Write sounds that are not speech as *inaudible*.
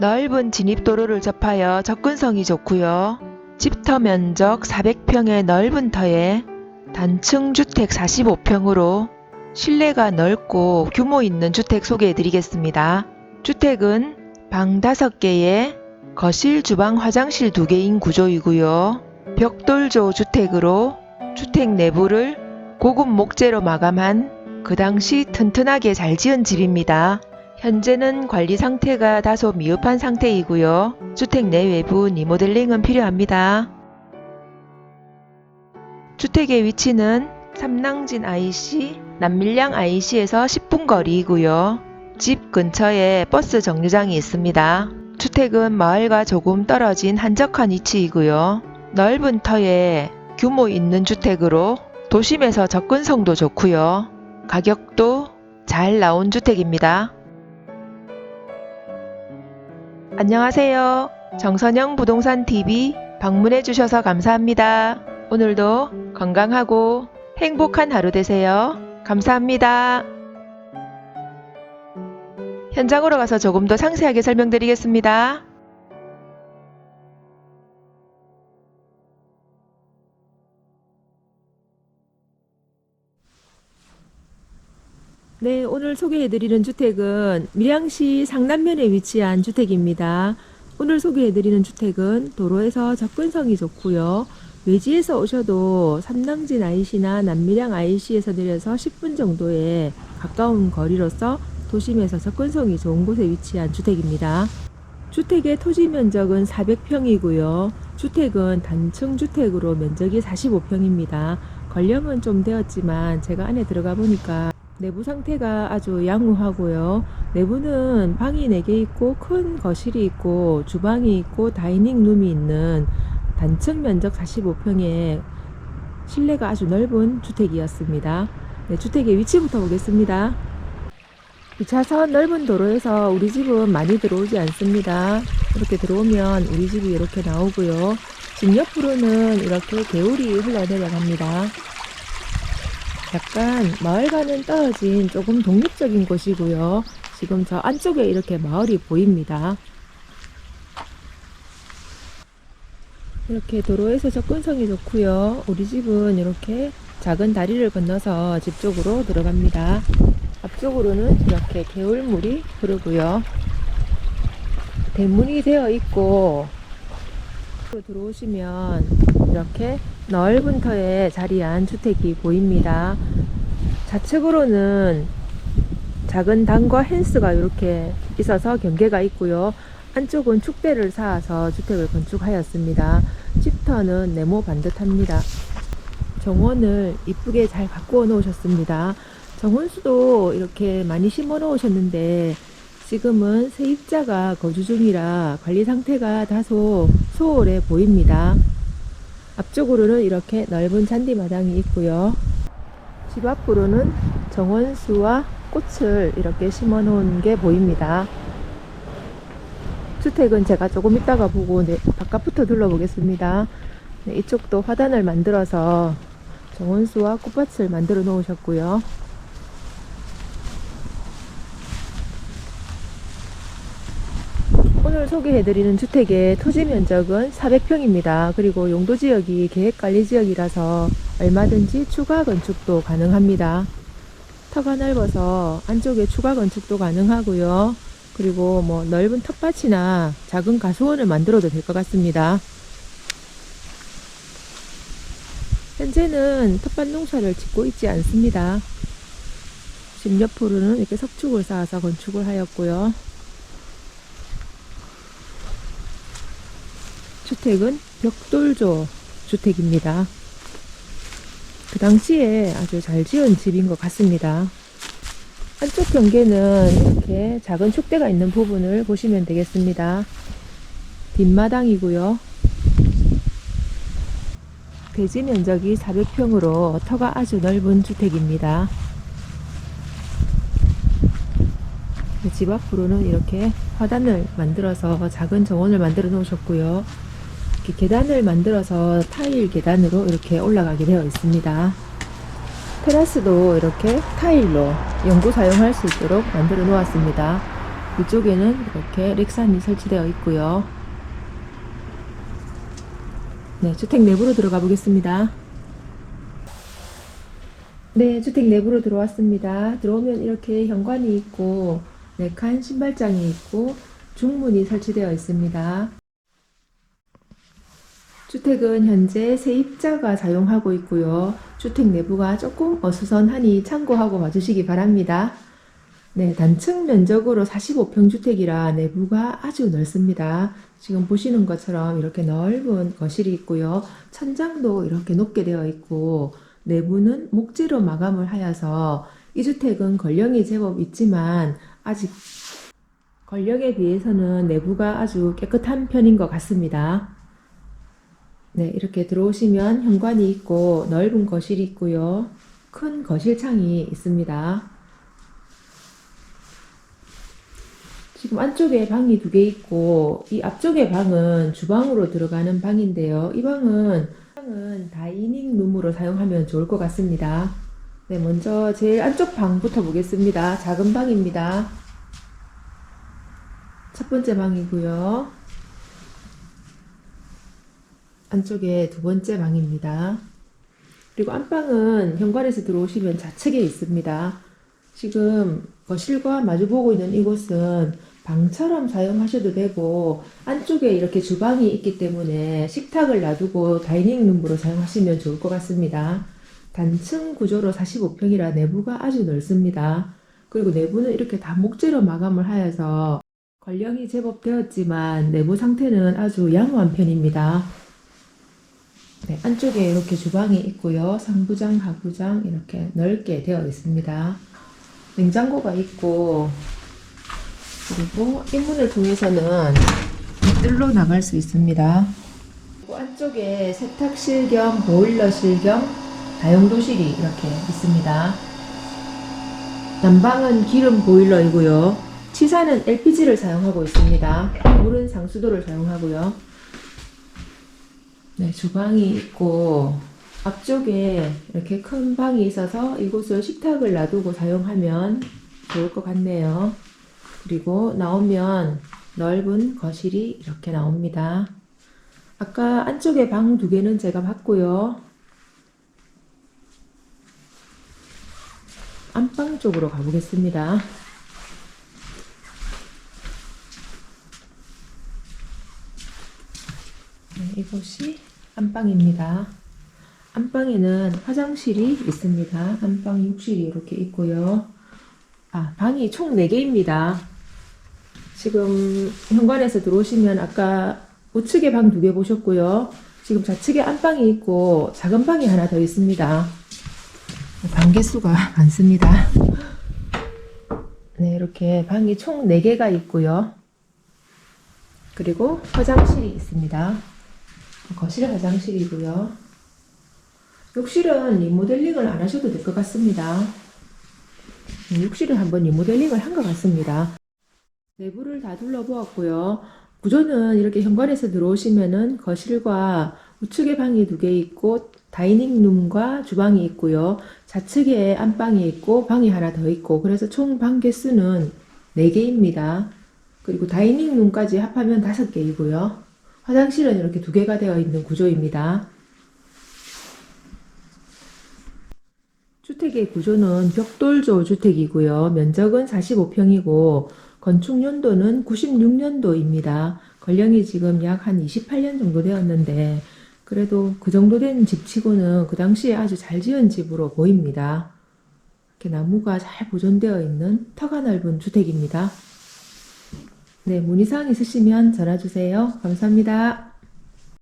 넓은 진입도로를 접하여 접근성이 좋고요. 집터 면적 400평의 넓은 터에 단층 주택 45평으로 실내가 넓고 규모 있는 주택 소개해 드리겠습니다. 주택은 방 5개에 거실, 주방, 화장실 2개인 구조이고요. 벽돌조 주택으로 주택 내부를 고급 목재로 마감한 그 당시 튼튼하게 잘 지은 집입니다. 현재는 관리 상태가 다소 미흡한 상태이고요. 주택 내 외부 리모델링은 필요합니다. 주택의 위치는 삼낭진 IC, 남밀양 IC에서 10분 거리이고요. 집 근처에 버스 정류장이 있습니다. 주택은 마을과 조금 떨어진 한적한 위치이고요. 넓은 터에 규모 있는 주택으로 도심에서 접근성도 좋고요. 가격도 잘 나온 주택입니다. 안녕하세요. 정선영 부동산 TV 방문해 주셔서 감사합니다. 오늘도 건강하고 행복한 하루 되세요. 감사합니다. 현장으로 가서 조금 더 상세하게 설명드리겠습니다. 네, 오늘 소개해드리는 주택은 밀양시 상남면에 위치한 주택입니다. 오늘 소개해드리는 주택은 도로에서 접근성이 좋고요. 외지에서 오셔도 삼낭진 IC나 남밀양 IC에서 내려서 10분 정도의 가까운 거리로서 도심에서 접근성이 좋은 곳에 위치한 주택입니다. 주택의 토지 면적은 400평이고요. 주택은 단층 주택으로 면적이 45평입니다. 건령은 좀 되었지만 제가 안에 들어가 보니까 내부 상태가 아주 양호하고요. 내부는 방이 4개 있고 큰 거실이 있고 주방이 있고 다이닝 룸이 있는 단층 면적 45평의 실내가 아주 넓은 주택이었습니다. 네, 주택의 위치부터 보겠습니다. 2차선 넓은 도로에서 우리 집은 많이 들어오지 않습니다. 이렇게 들어오면 우리 집이 이렇게 나오고요. 집 옆으로는 이렇게 개울이 흘러내려갑니다. 약간 마을과는 떨어진 조금 독립적인 곳이고요. 지금 저 안쪽에 이렇게 마을이 보입니다. 이렇게 도로에서 접근성이 좋고요. 우리 집은 이렇게 작은 다리를 건너서 집 쪽으로 들어갑니다. 앞쪽으로는 이렇게 개울물이 흐르고요. 대문이 되어 있고 들어오시면 이렇게 넓은 터에 자리한 주택이 보입니다. 좌측으로는 작은 단과 헨스가 이렇게 있어서 경계가 있고요. 안쪽은 축대를 쌓아서 주택을 건축하였습니다. 집터는 네모 반듯합니다. 정원을 이쁘게 잘 가꾸어 놓으셨습니다. 정원수도 이렇게 많이 심어 놓으셨는데 지금은 세입자가 거주 중이라 관리 상태가 다소 소홀해 보입니다. 앞쪽으로는 이렇게 넓은 잔디마당이 있고요. 집 앞으로는 정원수와 꽃을 이렇게 심어 놓은 게 보입니다. 주택은 제가 조금 이따가 보고 네, 바깥부터 둘러보겠습니다. 네, 이쪽도 화단을 만들어서 정원수와 꽃밭을 만들어 놓으셨고요. 오늘 소개해드리는 주택의 토지 면적은 400평입니다. 그리고 용도 지역이 계획관리 지역이라서 얼마든지 추가 건축도 가능합니다. 터가 넓어서 안쪽에 추가 건축도 가능하고요. 그리고 뭐 넓은 텃밭이나 작은 가수원을 만들어도 될 것 같습니다. 현재는 텃밭 농사를 짓고 있지 않습니다. 집 옆으로는 이렇게 석축을 쌓아서 건축을 하였고요. 주택은 벽돌조 주택입니다. 그 당시에 아주 잘 지은 집인 것 같습니다. 한쪽 경계는 이렇게 작은 축대가 있는 부분을 보시면 되겠습니다. 뒷마당이고요. 대지 면적이 400평으로 터가 아주 넓은 주택입니다. 집 앞으로는 이렇게 화단을 만들어서 작은 정원을 만들어 놓으셨고요. 이렇게 계단을 만들어서 타일 계단으로 이렇게 올라가게 되어 있습니다. 테라스도 이렇게 타일로 연구 사용할 수 있도록 만들어 놓았습니다. 이쪽에는 이렇게 렉산이 설치되어 있고요. 네, 주택 내부로 들어가 보겠습니다. 네, 주택 내부로 들어왔습니다. 들어오면 이렇게 현관이 있고, 네 칸 신발장이 있고, 중문이 설치되어 있습니다. 주택은 현재 세입자가 사용하고 있고요. 주택 내부가 조금 어수선하니 참고하고 봐주시기 바랍니다. 네, 단층 면적으로 45평 주택이라 내부가 아주 넓습니다. 지금 보시는 것처럼 이렇게 넓은 거실이 있고요. 천장도 이렇게 높게 되어 있고, 내부는 목재로 마감을 하여서 이 주택은 권령이 제법 있지만 아직 권력에 비해서는 내부가 아주 깨끗한 편인 것 같습니다. 네, 이렇게 들어오시면 현관이 있고 넓은 거실이 있고요. 큰 거실창이 있습니다. 지금 안쪽에 방이 두 개 있고 이 앞쪽에 방은 주방으로 들어가는 방인데요. 이 방은 방은 다이닝 룸으로 사용하면 좋을 것 같습니다. 네, 먼저 제일 안쪽 방부터 보겠습니다. 작은 방입니다. 첫 번째 방이고요. 안쪽에 두 번째 방입니다. 그리고 안방은 현관에서 들어오시면 좌측에 있습니다. 지금 거실과 마주보고 있는 이곳은 방처럼 사용하셔도 되고 안쪽에 이렇게 주방이 있기 때문에 식탁을 놔두고 다이닝 룸으로 사용하시면 좋을 것 같습니다. 단층 구조로 45평이라 내부가 아주 넓습니다. 그리고 내부는 이렇게 다 목재로 마감을 하여서 권령이 제법 되었지만 내부 상태는 아주 양호한 편입니다. 네, 안쪽에 이렇게 주방이 있고요. 상부장, 하부장 이렇게 넓게 되어 있습니다. 냉장고가 있고 그리고 이 문을 통해서는 뜰로 나갈 수 있습니다. 안쪽에 세탁실 겸 보일러실 겸 다용도실이 이렇게 있습니다. 난방은 기름 보일러이고요. 치사는 LPG를 사용하고 있습니다. 물은 상수도를 사용하고요. 네, 주방이 있고 앞쪽에 이렇게 큰 방이 있어서 이곳을 식탁을 놔두고 사용하면 좋을 것 같네요. 그리고 나오면 넓은 거실이 이렇게 나옵니다. 아까 안쪽에 방 두 개는 제가 봤고요. 안방 쪽으로 가보겠습니다. 네, 이곳이 안방입니다. 안방에는 화장실이 있습니다. 안방 욕실이 이렇게 있고요. 아, 방이 총 4개입니다. 지금 현관에서 들어오시면 아까 우측에 방 두 개 보셨고요. 지금 좌측에 안방이 있고 작은 방이 하나 더 있습니다. 방 개수가 *laughs* 많습니다. 네, 이렇게 방이 총 4개가 있고요. 그리고 화장실이 있습니다. 거실 화장실이고요. 욕실은 리모델링을 안 하셔도 될 것 같습니다. 음, 욕실은 한번 리모델링을 한 것 같습니다. 내부를 다 둘러보았고요. 구조는 이렇게 현관에서 들어오시면은 거실과 우측에 방이 두 개 있고 다이닝 룸과 주방이 있고요. 좌측에 안방이 있고 방이 하나 더 있고 그래서 총 방 개수는 4개입니다. 그리고 다이닝 룸까지 합하면 5개이고요. 화장실은 이렇게 두 개가 되어 있는 구조입니다. 주택의 구조는 벽돌조 주택이고요. 면적은 45평이고 건축 연도는 96년도입니다. 권령이 지금 약 한 28년 정도 되었는데 그래도 그 정도 된 집치고는 그 당시에 아주 잘 지은 집으로 보입니다. 이렇게 나무가 잘 보존되어 있는 터가 넓은 주택입니다. 네, 문의사항 있으시면 전화 주세요. 감사합니다.